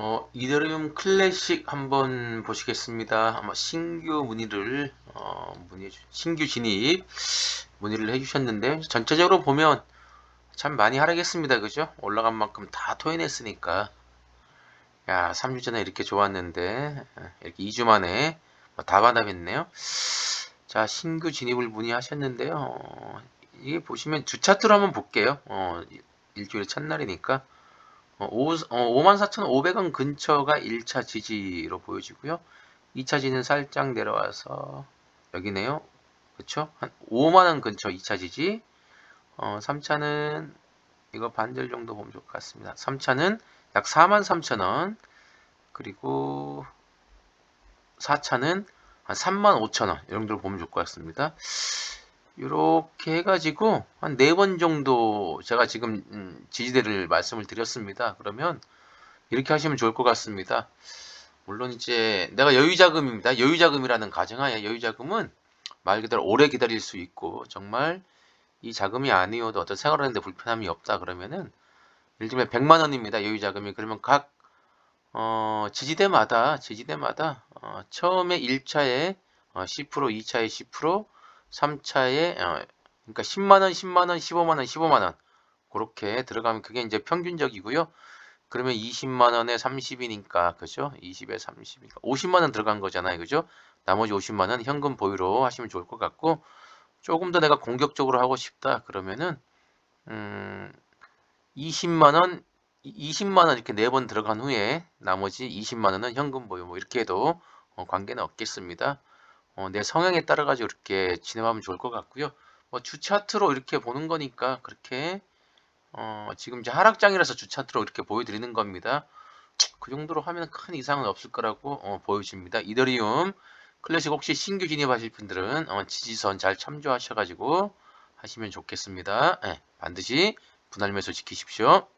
어, 이더리움 클래식 한번 보시겠습니다. 아마 신규 문의를 어, 문의 신규 진입 문의를 해주셨는데 전체적으로 보면 참 많이 하락했습니다. 그죠? 올라간 만큼 다 토해냈으니까 야 3주 전에 이렇게 좋았는데 이렇게 2주 만에 뭐다 반납했네요. 자 신규 진입을 문의하셨는데요. 어, 이게 보시면 주 차트로 한번 볼게요. 어, 일주일 첫날이니까 어, 54,500원 근처가 1차 지지로 보여지고요. 2차 지는 살짝 내려와서 여기네요. 그쵸? 한 5만원 근처 2차 지지. 어, 3차는 이거 반절 정도 보면 좋을 것 같습니다. 3차는 약 43,000원. 그리고 4차는 한 35,000원. 이 정도로 보면 좋을 것 같습니다. 이렇게 해가지고 한 네 번 정도 제가 지금 음, 지지대를 말씀을 드렸습니다. 그러면 이렇게 하시면 좋을 것 같습니다. 물론 이제 내가 여유자금입니다. 여유자금이라는 가정하에 여유자금은 말 그대로 오래 기다릴 수 있고 정말 이 자금이 아니어도 어떤 생활하는데 불편함이 없다 그러면은 예를 들면 100만 원입니다. 여유자금이 그러면 각 어, 지지대마다 지지대마다 어, 처음에 1차에 어, 10% 2차에 10% 3차에 어, 그러니까 10만 원, 10만 원, 15만 원, 15만 원 그렇게 들어가면 그게 이제 평균적이고요. 그러면 20만 원에 30이니까 그죠? 20에 30이니까 50만 원 들어간 거잖아요. 그죠? 나머지 50만 원 현금 보유로 하시면 좋을 것 같고 조금 더 내가 공격적으로 하고 싶다 그러면은 음 20만 원 20만 원 이렇게 네 번 들어간 후에 나머지 20만 원은 현금 보유 뭐 이렇게 해도 어, 관계는 없겠습니다. 어, 내 성향에 따라 가지고 이렇게 진행하면 좋을 것 같고요. 뭐 주차트로 이렇게 보는 거니까 그렇게 어, 지금 이제 하락장이라서 주차트로 이렇게 보여드리는 겁니다. 그 정도로 하면 큰 이상은 없을 거라고 어, 보여집니다. 이더리움 클래식 혹시 신규 진입하실 분들은 어, 지지선 잘 참조하셔가지고 하시면 좋겠습니다. 예, 반드시 분할 매수 지키십시오.